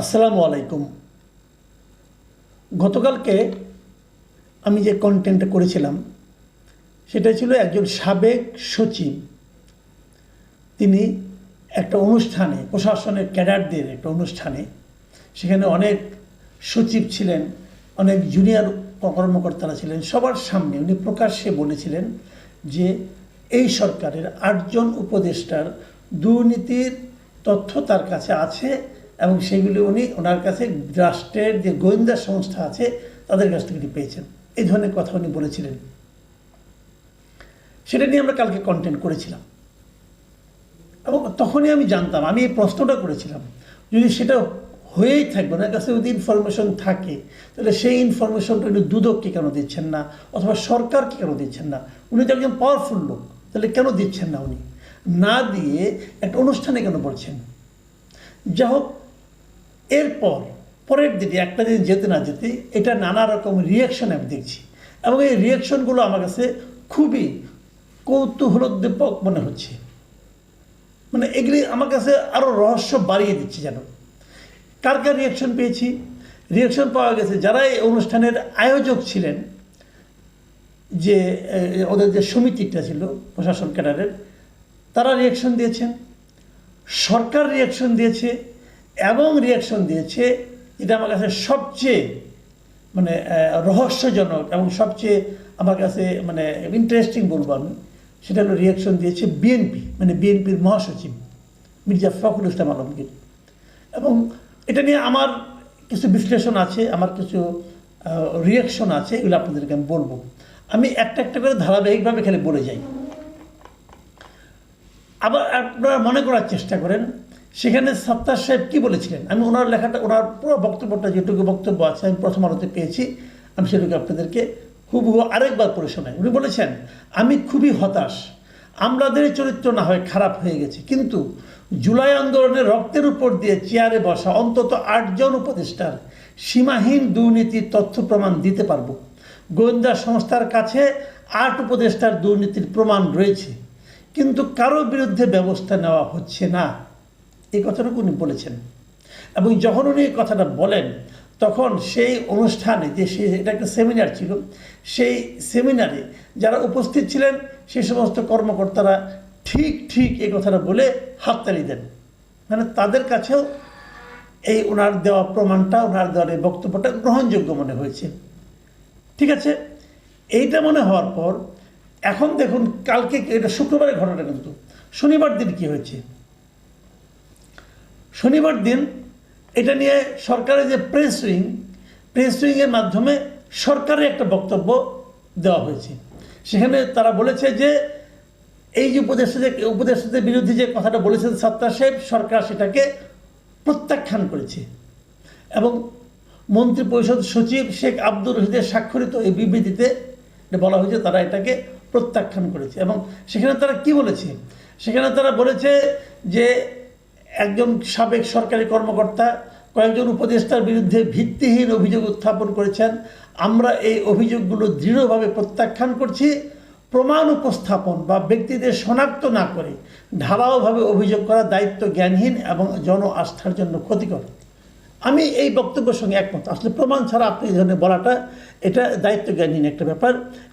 আসসালামু আলাইকুম। গতকালকে আমি যে কন্টেন্টটা করেছিলাম, সেটা ছিল একজন সাবেক সচিব। তিনি একটা অনুষ্ঠানে, প্রশাসনের ক্যাডারদের একটা অনুষ্ঠানে, সেখানে অনেক সচিব ছিলেন, অনেক জুনিয়র কর্মকর্তারা ছিলেন, সবার সামনে উনি প্রকাশ্যে বলেছিলেন যে এই সরকারের আটজন উপদেষ্টার দুর্নীতির তথ্য তার কাছে আছে এবং সেগুলি উনি ওনার কাছে রাষ্ট্রের যে গোয়েন্দা সংস্থা আছে, তাদের কাছ থেকে পেয়েছেন। এই ধরনের কথা উনি বলেছিলেন। সেটা নিয়ে আমরা কালকে কন্টেন্ট করেছিলাম। এবং তখনই আমি জানতাম, আমি এই প্রশ্নটা করেছিলাম, যদি সেটা হয়েই থাকবে, ওনার কাছে যদি ইনফরমেশন থাকে, তাহলে সেই ইনফরমেশনটা উনি দুদককে কেন দিচ্ছেন না? অথবা সরকারকে কেন দিচ্ছেন না? উনি তো একজন পাওয়ারফুল লোক, তাহলে কেন দিচ্ছেন না উনি? না দিয়ে একটা অনুষ্ঠানে কেন বলছেন? যা হোক এরপর, পরের দিনে একটা দিন যেতে না যেতে এটা নানা রকম রিয়াকশন আমি দেখছি। এবং এই রিয়াকশনগুলো আমার কাছে খুবই কৌতূহলোদ্দীপক মনে হচ্ছে। মানে এগুলি আমার কাছে আরও রহস্য বাড়িয়ে দিচ্ছে যেন। কার কার রিয়াকশন পেয়েছি? রিয়াকশন পাওয়া গেছে যারা এই অনুষ্ঠানের আয়োজক ছিলেন, যে ওদের যে সমিতিটা ছিল, প্রশাসন ক্যাডারের, তারা রিয়াকশন দিয়েছেন। সরকার রিয়াকশন দিয়েছে এবং রিয়াকশন দিয়েছে, যেটা আমার কাছে সবচেয়ে মানে রহস্যজনক এবং সবচেয়ে আমার কাছে মানে ইন্টারেস্টিং বলব আমি, সেটা হলো রিয়াকশন দিয়েছে বিএনপি মানে বিএনপির মহাসচিব, মির্জা ফখরুল ইসলাম আলমগীর। এবং এটা নিয়ে আমার কিছু বিশ্লেষণ আছে, আমার কিছু রিয়াকশন আছে, এগুলো আপনাদেরকে আমি বলব। আমি একটা একটা করে ধারাবাহিকভাবে খালি বলে যাই। আবার আপনারা মনে করার চেষ্টা করেন সেখানে সত্তার সাহেব কি বলেছিলেন? আমি ওনার লেখাটা, ওনার পুরো বক্তব্যটা যেটুকু বক্তব্য আছে, আমি প্রথম আলোতে পেয়েছি, আমি সেটুকু আপনাদেরকে হুবহু আরেকবার পড়ে শোনাই। উনি বলেছেন, আমি খুবই হতাশ। আমলাদের চরিত্র না হয় খারাপ হয়ে গেছে। কিন্তু জুলাই আন্দোলনের রক্তের উপর দিয়ে চেয়ারে বসা অন্তত আটজন উপদেষ্টার সীমাহীন দুর্নীতির তথ্য প্রমাণ দিতে পারব। গোয়েন্দা সংস্থার কাছে আট উপদেষ্টার দুর্নীতির প্রমাণ রয়েছে। কিন্তু কারও বিরুদ্ধে ব্যবস্থা নেওয়া হচ্ছে না। এই কথাটুকু উনি বলেছেন। এবং যখন উনি এই কথাটা বলেন, তখন সেই অনুষ্ঠানে যে সে, এটা একটা সেমিনার ছিল, সেই সেমিনারে যারা উপস্থিত ছিলেন সেই সমস্ত কর্মকর্তারা ঠিক ঠিক এই কথাটা বলে হাততালি দেন। মানে তাদের কাছেও এই ওনার দেওয়া প্রমাণটা, ওনার দেওয়ার এই বক্তব্যটা গ্রহণযোগ্য মনে হয়েছে। ঠিক আছে? এইটা মনে হওয়ার পর, এখন দেখুন, কালকে এটা শুক্রবারের ঘটনা কিন্তু। শনিবার দিন কি হয়েছে? শনিবার দিন এটা নিয়ে সরকারের যে প্রেস উইং প্রেস উইংয়ের মাধ্যমে সরকারের একটা বক্তব্য দেওয়া হয়েছে। সেখানে তারা বলেছে যে, এই যে উপদেষ্টাদের উপদেষ্টাদের বিরুদ্ধে যে কথাটা বলেছেন সত্তা সাহেব, সরকার সেটাকে প্রত্যাখ্যান করেছে। এবং মন্ত্রী পরিষদ সচিব শেখ আব্দুর রশিদের স্বাক্ষরিত এই বিবৃতিতে বলা হয়েছে, তারা এটাকে প্রত্যাখ্যান করেছে। এবং সেখানে তারা কি বলেছে? সেখানে তারা বলেছে যে একজন সাবেক সরকারি কর্মকর্তা, কয়েকজন উপদেষ্টার বিরুদ্ধে ভিত্তিহীন অভিযোগ উত্থাপন করেছেন। আমরা এই অভিযোগগুলো দৃঢ়ভাবে প্রত্যাখ্যান করছি। প্রমাণ উপস্থাপন বা ব্যক্তিদের শনাক্ত না করে ঢালাওভাবে অভিযোগ করা দায়িত্ব জ্ঞানহীন এবং জন আস্থার জন্য ক্ষতিকর। আমি এই বক্তব্যের সঙ্গে একমত। আসলে প্রমাণ ছাড়া আপনি এই ধরনের বলাটা, এটা দায়িত্ব জ্ঞানহীন একটা ব্যাপার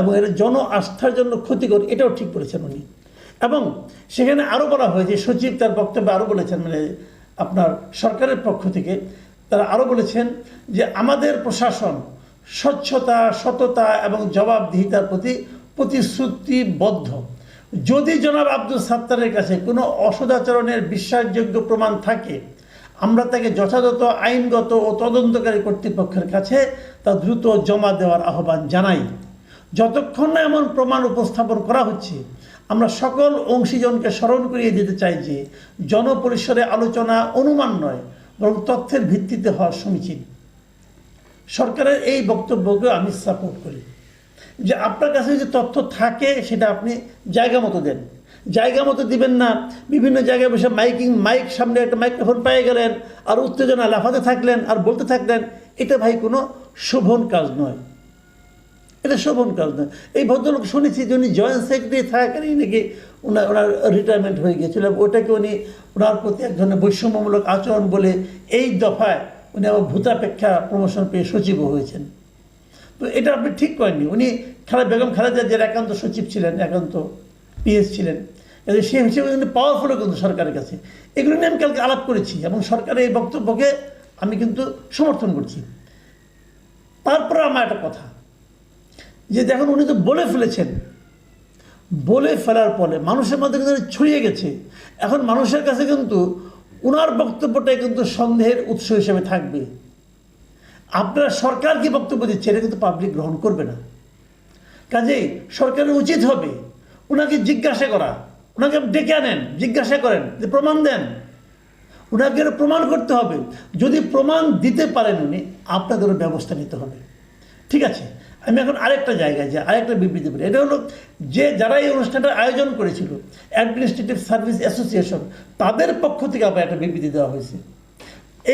এবং এটা জন আস্থার জন্য ক্ষতিকর, এটাও ঠিক বলেছেন উনি। এবং সেখানে আরও বলা হয়েছে সচিব তার বক্তব্যে আরও বলেছেন মানে আপনার সরকারের পক্ষ থেকে তারা আরও বলেছেন যে আমাদের প্রশাসন স্বচ্ছতা, সততা এবং জবাবদিহিতার প্রতি প্রতিশ্রুতিবদ্ধ। যদি জনাব আব্দুল সাত্তারের কাছে কোনো অসদাচরণের বিশ্বাসযোগ্য প্রমাণ থাকে, আমরা তাকে যথাযথ, আইনগত ও তদন্তকারী কর্তৃপক্ষের কাছে তা দ্রুত জমা দেওয়ার আহ্বান জানাই। যতক্ষণ না এমন প্রমাণ উপস্থাপন করা হচ্ছে আমরা সকল অংশীজনকে স্মরণ করিয়ে দিতে চাই যে জনপরিসরে আলোচনা অনুমান নয়, বরং তথ্যের ভিত্তিতে হওয়া সমীচীন। সরকারের এই বক্তব্যকে আমি সাপোর্ট করি। যে আপনার কাছে যে তথ্য থাকে, সেটা আপনি জায়গা মতো দেন। জায়গা মতো দিবেন না। বিভিন্ন জায়গায় বসে মাইকিং, মাইক সামনে একটা মাইক্রোফোন পেয়ে গেলেন, আর উত্তেজনা লাফাতে থাকলেন, আর বলতে থাকলেন, এটা ভাই কোনো শোভন কাজ নয়। এটা শোভন কাজ নয় এই ভদ্রলোক শুনেছি যে উনি জয়েন্ট সেক্রেটারি থাকাকালীন নাকি ওনার ওনার রিটায়ারমেন্ট হয়ে গিয়েছিল ওটাকে উনি ওনার প্রতি এক ধরনের বৈষম্যমূলক আচরণ বলে এই দফায় উনি আবার ভূতাপেক্ষা প্রমোশন পেয়ে সচিবও হয়েছেন। তো এটা আপনি ঠিক করেননি। উনি খালা বেগম খালেদা যে একান্ত সচিব ছিলেন, একান্ত পিএস ছিলেন। সেই হিসেবে কিন্তু পাওয়ারফুলও কিন্তু সরকারের কাছে। এগুলো নিয়ে আমি কালকে আলাপ করেছি এবং সরকারের এই বক্তব্যকে আমি কিন্তু সমর্থন করছি। তারপরে আমার একটা কথা। যে দেখুন উনি তো বলে ফেলেছেন। বলে ফেলার পরে মানুষের মধ্যে কিন্তু ছড়িয়ে গেছে। এখন মানুষের কাছে কিন্তু ওনার বক্তব্যটাই কিন্তু সন্দেহের উৎস হিসেবে থাকবে। আপনারা সরকার কি বক্তব্য দিচ্ছে এটা কিন্তু পাবলিক গ্রহণ করবে না। কাজেই সরকারের উচিত হবে ওনাকে জিজ্ঞাসা করা। ওনাকে ডেকে আনেন, জিজ্ঞাসা করেন যে প্রমাণ দেন। ওনাকে প্রমাণ করতে হবে। যদি প্রমাণ দিতে পারেন উনি, আপনাদেরও ব্যবস্থা নিতে হবে। ঠিক আছে? আমি এখন আরেকটা জায়গায় যাই আরেকটা বিবৃতি বলি। এটা হলো যে যারা এই অনুষ্ঠানটা আয়োজন করেছিল অ্যাডমিনিস্ট্রেটিভ সার্ভিস অ্যাসোসিয়েশন তাদের পক্ষ থেকে আবার একটা বিবৃতি দেওয়া হয়েছে।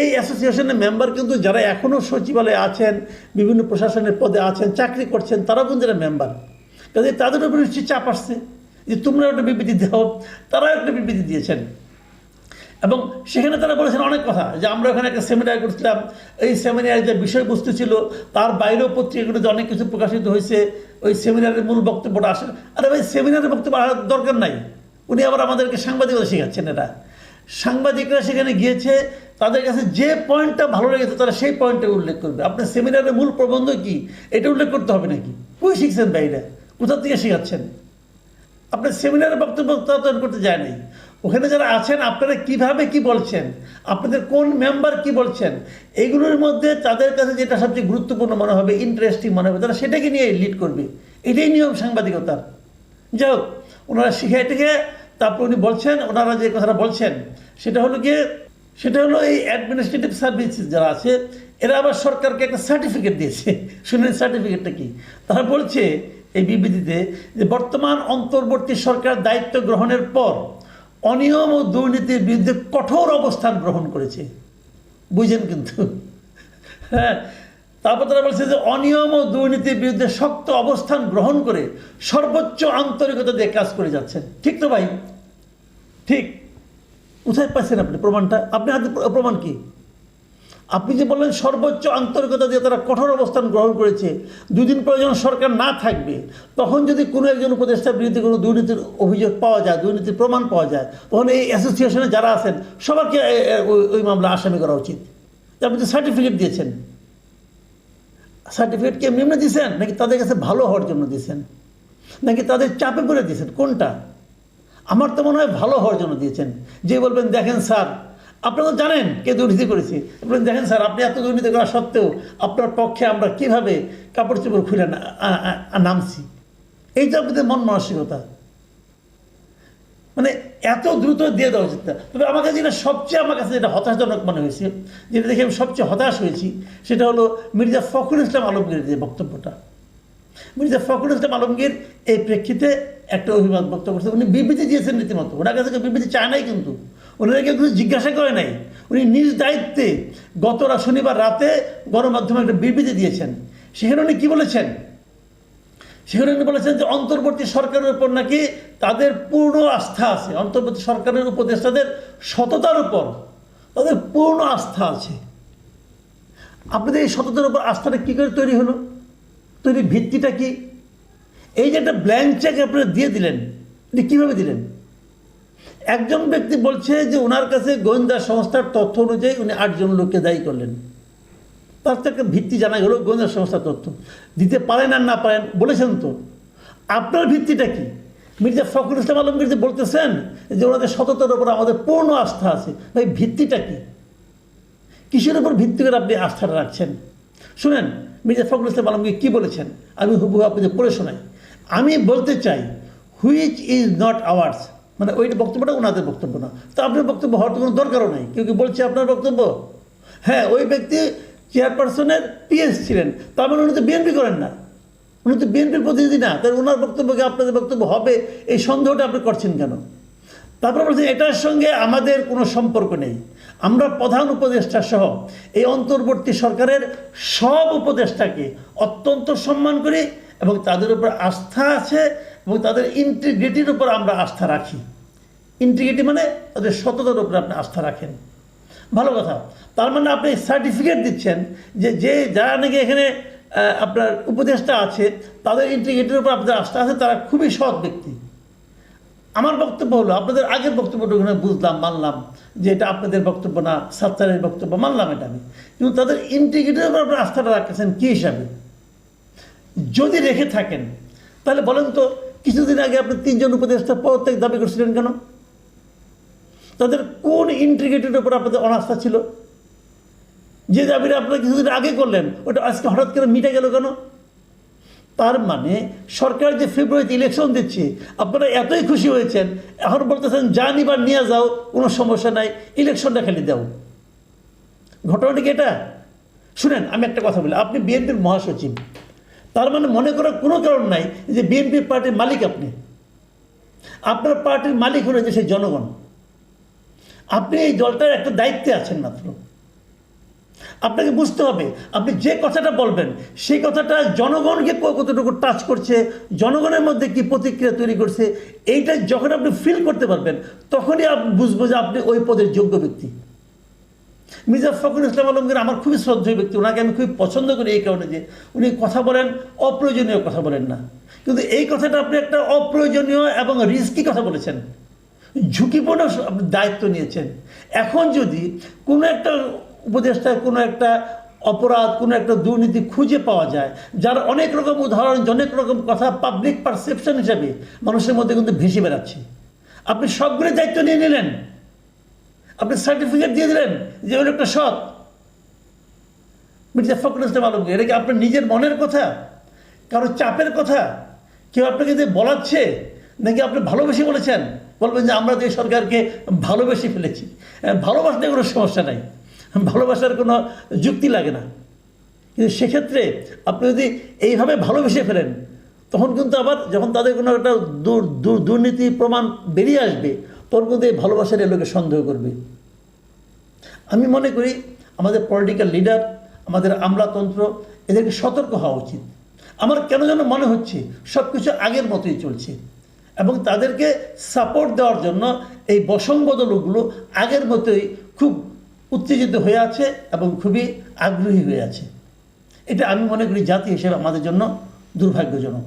এই অ্যাসোসিয়েশনের মেম্বার কিন্তু যারা এখনও সচিবালয়ে আছেন, বিভিন্ন প্রশাসনের পদে আছেন, চাকরি করছেন তারাও কিন্তু এরা মেম্বার কাজে তাদের উপর নিশ্চয়ই চাপ আসছে। যে তোমরা একটা বিবৃতি দাও, তারাও একটা বিবৃতি দিয়েছেন। এবং সেখানে তারা বলেছেন অনেক কথা, যে আমরা ওখানে একটা সেমিনার করছিলাম। এই সেমিনারের যে বিষয়বস্তু ছিল, তার বাইরেও পত্রিকাগুলোতে অনেক কিছু প্রকাশিত হয়েছে, ওই সেমিনারের মূল বক্তব্যটা আসে। আরে ভাই সেমিনারের বক্তব্য আসার দরকার নাই। উনি আবার আমাদেরকে সাংবাদিকতা শেখাচ্ছেন এটা সাংবাদিকরা সেখানে গিয়েছে, তাদের কাছে যে পয়েন্টটা ভালো লেগেছে, তারা সেই পয়েন্টটা উল্লেখ করবে। আপনার সেমিনারের মূল প্রবন্ধ কি? এটা উল্লেখ করতে হবে নাকি? কই শিখছেন বাইরে কোথা থেকে শেখাচ্ছেন? আপনার সেমিনারের বক্তব্য করতে যায় নাই। ওখানে যারা আছেন, আপনারা কীভাবে কি বলছেন? আপনাদের কোন মেম্বার কি বলছেন? এগুলোর মধ্যে তাদের কাছে যেটা সবচেয়ে গুরুত্বপূর্ণ মনে হবে ইন্টারেস্টিং মনে হবে, তারা সেটাকে নিয়ে লিড করবে। এটাই নিয়ম সাংবাদিকতার। যাই হোক, ওনারা শিখে টেখে তারপর উনি বলছেন, ওনারা যে কথাটা বলছেন, সেটা হলো গিয়ে, সেটা হলো এই অ্যাডমিনিস্ট্রেটিভ সার্ভিস যারা আছে, এরা আবার সরকারকে একটা সার্টিফিকেট দিয়েছে। শুনেন সার্টিফিকেটটা কি? তারা বলছে এই বিবৃতিতে যে বর্তমান অন্তর্বর্তী সরকার দায়িত্ব গ্রহণের পর অনিয়ম ও দুর্নীতির বিরুদ্ধে কঠোর অবস্থান গ্রহণ করেছে। বুঝেন কিন্তু? হ্যাঁ তারপর তারা বলছে যে অনিয়ম ও দুর্নীতির বিরুদ্ধে শক্ত অবস্থান গ্রহণ করে সর্বোচ্চ আন্তরিকতা দিয়ে কাজ করে যাচ্ছেন। ঠিক তো ভাই? ঠিক। কোথায় পাচ্ছেন আপনি প্রমাণটা? আপনি হাতে প্রমাণ কি? আপনি যে বললেন সর্বোচ্চ আন্তরিকতা দিয়ে তারা কঠোর অবস্থান গ্রহণ করেছে দুদিন প্রয়োজন সরকার না থাকবে, তখন যদি কোনো একজন উপদেষ্টার বিরুদ্ধে কোনো দুর্নীতির অভিযোগ পাওয়া যায়, দুর্নীতির প্রমাণ পাওয়া যায়, তখন এই অ্যাসোসিয়েশনে যারা আছেন সবাইকে ওই- মামলা আসামি করা উচিত। আপনি তো সার্টিফিকেট দিয়েছেন। সার্টিফিকেট কি এমনি এমনি দিয়েছেন? নাকি তাদের কাছে ভালো হওয়ার জন্য দিয়েছেন? নাকি তাদের চাপে পড়ে দিয়েছেন? কোনটা? আমার তো মনে হয় ভালো হওয়ার জন্য দিয়েছেন। যে বলবেন, দেখেন স্যার আপনারা জানেন কে দুর্নীতি করেছে। বলবেন দেখেন স্যার, আপনি এত দুর্নীতি করা সত্ত্বেও আপনার পক্ষে আমরা কীভাবে কাপড় চোপড় খুলে নামছি? এই তো আপনাদের মন মানসিকতা। মানে এত দ্রুত দিয়ে দেওয়া উচিত তবে আমার কাছে যেটা সবচেয়ে আমার কাছে যেটা হতাশজনক মনে হয়েছে, যেটা দেখে আমি সবচেয়ে হতাশ হয়েছি, সেটা হলো মির্জা ফখরুল ইসলাম আলমগীরের যে বক্তব্যটা। মির্জা ফখরুল ইসলাম আলমগীর এই প্রেক্ষিতে একটা অভিমত বক্তব্য করছে। উনি বিবৃতি দিয়েছেন রীতিমতো। ওনার কাছে বিবৃতি চায় নাই কিন্তু। ওনারা কেউ কিছু জিজ্ঞাসা করে নাই। উনি নিজ দায়িত্বে গতরা শনিবার রাতে গণমাধ্যমে একটা বিবৃতি দিয়েছেন। সেখানে উনি কী বলেছেন? সেখানে উনি বলেছেন যে অন্তর্বর্তী সরকারের উপর নাকি তাদের পূর্ণ আস্থা আছে। অন্তর্বর্তী সরকারের উপদেষ্টাদের সততার উপর তাদের পূর্ণ আস্থা আছে। আপনাদের এই সততার উপর আস্থাটা কী করে তৈরি হলো? তৈরি ভিত্তিটা কি? এই যে একটা ব্ল্যাঙ্ক চেক আপনারা দিয়ে দিলেন, এটা কীভাবে দিলেন? একজন ব্যক্তি বলছে যে ওনার কাছে গোয়েন্দা সংস্থার তথ্য অনুযায়ী উনি আটজন লোককে দায়ী করলেন। তার তো একটা ভিত্তি জানা গেল, গোয়েন্দা সংস্থার তথ্য। দিতে পারেন আর না পারেন, বলেছেন তো। আপনার ভিত্তিটা কি? মির্জা ফখরুল ইসলাম আলমগীর যে বলতেছেন যে ওনাদের সততার উপর আমাদের পূর্ণ আস্থা আছে, ভাই, ভিত্তিটা কি? কিসের উপর ভিত্তি করে আপনি আস্থাটা রাখছেন? শুনেন, মির্জা ফখরুল ইসলাম আলমগীর কী বলেছেন? আমি হুবহু আপনাদের পড়ে শোনাই। আমি বলতে চাই হুইচ ইজ নট আওয়ার্স মানে ওই বক্তব্যটা ওনাদের বক্তব্য না। তো আপনার বক্তব্য হওয়ার তো কোনো দরকারও নেই। কেউ কি বলছে আপনার বক্তব্য? হ্যাঁ ওই ব্যক্তি চেয়ারপারসনের পিএস ছিলেন। তার মানে উনি তো বিএনপি করেন না। উনি তো বিএনপির প্রতিনিধি না। তাই ওনার বক্তব্যকে আপনাদের বক্তব্য হবে? এই সন্দেহটা আপনি করছেন কেন? তারপরে বলছেন এটার সঙ্গে আমাদের কোনো সম্পর্ক নেই। আমরা প্রধান উপদেষ্টা সহ এই অন্তর্বর্তী সরকারের সব উপদেষ্টাকে অত্যন্ত সম্মান করি এবং তাদের উপর আস্থা আছে এবং তাদের ইন্টিগ্রিটির উপর আমরা আস্থা রাখি। ইন্টিগ্রিটি মানে তাদের সততার উপর আপনি আস্থা রাখেন। ভালো কথা। তার মানে আপনি সার্টিফিকেট দিচ্ছেন যে যে যারা নাকি এখানে আপনার উপদেষ্টা আছে, তাদের ইন্টিগ্রিটির উপর আপনাদের আস্থা আছে, তারা খুবই সৎ ব্যক্তি। আমার বক্তব্য হলো, আপনাদের আগের বক্তব্যটা ওখানে বুঝলাম, মানলাম যে এটা আপনাদের বক্তব্য না, সাত্তারের বক্তব্য, মানলাম এটা আমি। কিন্তু তাদের ইন্টিগ্রিটির উপর আপনার আস্থাটা রাখতেছেন কী হিসাবে? যদি রেখে থাকেন, তাহলে বলেন তো কিছুদিন আগে আপনি তিনজন উপদেষ্টা পদত্যাগ দাবি করছিলেন কেন? তাদের কোন ইন্টিগ্রিটির উপর আপনাদের অনাস্থা ছিল? যে দাবিটা আপনারা কিছুদিন আগে করলেন, ওটা আজকে হঠাৎ করে মিটে গেল কেন? তার মানে সরকার যে ফেব্রুয়ারিতে ইলেকশন দিচ্ছে, আপনারা এতই খুশি হয়েছেন, এখন বলতেছেন যা নিবার নিয়ে যাও, কোনো সমস্যা নাই ইলেকশনটা খালি দাও। ঘটনাটা কি এটা? শুনেন, আমি একটা কথা বলি, আপনি বিএনপির মহাসচিব। তার মানে মনে করার কোনো কারণ নাই যে বিএনপি পার্টির মালিক আপনি। আপনার পার্টির মালিক হলো যে সেই জনগণ। আপনি এই দলটার একটা দায়িত্বে আছেন মাত্র। আপনাকে বুঝতে হবে, আপনি যে কথাটা বলবেন, সেই কথাটা জনগণকে কতটুকু টাচ করছে, জনগণের মধ্যে কি প্রতিক্রিয়া তৈরি করছে, এইটা যখন আপনি ফিল করতে পারবেন, তখনই আপনি বুঝব যে আপনি ওই পদের যোগ্য ব্যক্তি। মির্জা ফখরুল ইসলাম আলমগীর আমার খুবই শ্রদ্ধেয় ব্যক্তি। ওনাকে আমি খুবই পছন্দ করি এই কারণে যে উনি কথা বলেন, অপ্রয়োজনীয় কথা বলেন না। কিন্তু এই কথাটা আপনি একটা অপ্রয়োজনীয় এবং রিস্কি কথা বলেছেন। ঝুঁকিপূর্ণ আপনি দায়িত্ব নিয়েছেন। এখন যদি কোনো একটা উপদেষ্টায় কোনো একটা অপরাধ, কোনো একটা দুর্নীতি খুঁজে পাওয়া যায়, যার অনেক রকম উদাহরণ, অনেক রকম কথা পাবলিক পারসেপশন হিসাবে মানুষের মধ্যে কিন্তু ভেসে বেড়াচ্ছে। আপনি সবগুলো দায়িত্ব নিয়ে নিলেন আপনি সার্টিফিকেট দিয়ে দিলেন যে ওই একটা সৎ। মির্জা ফখরুল ইসলাম আলমগীর, এটা কি আপনার নিজের মনের কথা? কারও চাপের কথা? কেউ আপনাকে যে বলাচ্ছে, নাকি আপনি ভালোবেসে বলেছেন? বলবেন যে আমরা তো এই সরকারকে ভালোবেসে ফেলেছি। ভালোবাসতে কোনো সমস্যা নাই। ভালোবাসার কোনো যুক্তি লাগে না। কিন্তু সেক্ষেত্রে আপনি যদি এইভাবে ভালোবেসে ফেলেন, তখন কিন্তু আবার যখন তাদের কোনো একটা দুর- দুর- দুর্নীতি প্রমাণ বেরিয়ে আসবে কিন্তু এই ভালোবাসার এলোকে সন্দেহ করবে। আমি মনে করি আমাদের পলিটিক্যাল লিডার আমাদের আমলাতন্ত্র, এদেরকে সতর্ক হওয়া উচিত। আমার কেন যেন মনে হচ্ছে সব কিছু আগের মতোই চলছে এবং তাদেরকে সাপোর্ট দেওয়ার জন্য এই বসংবদ লোকগুলো আগের মতোই খুব উত্তেজিত হয়ে আছে এবং খুবই আগ্রহী হয়ে আছে। এটা আমি মনে করি জাতি হিসেবে আমাদের জন্য দুর্ভাগ্যজনক।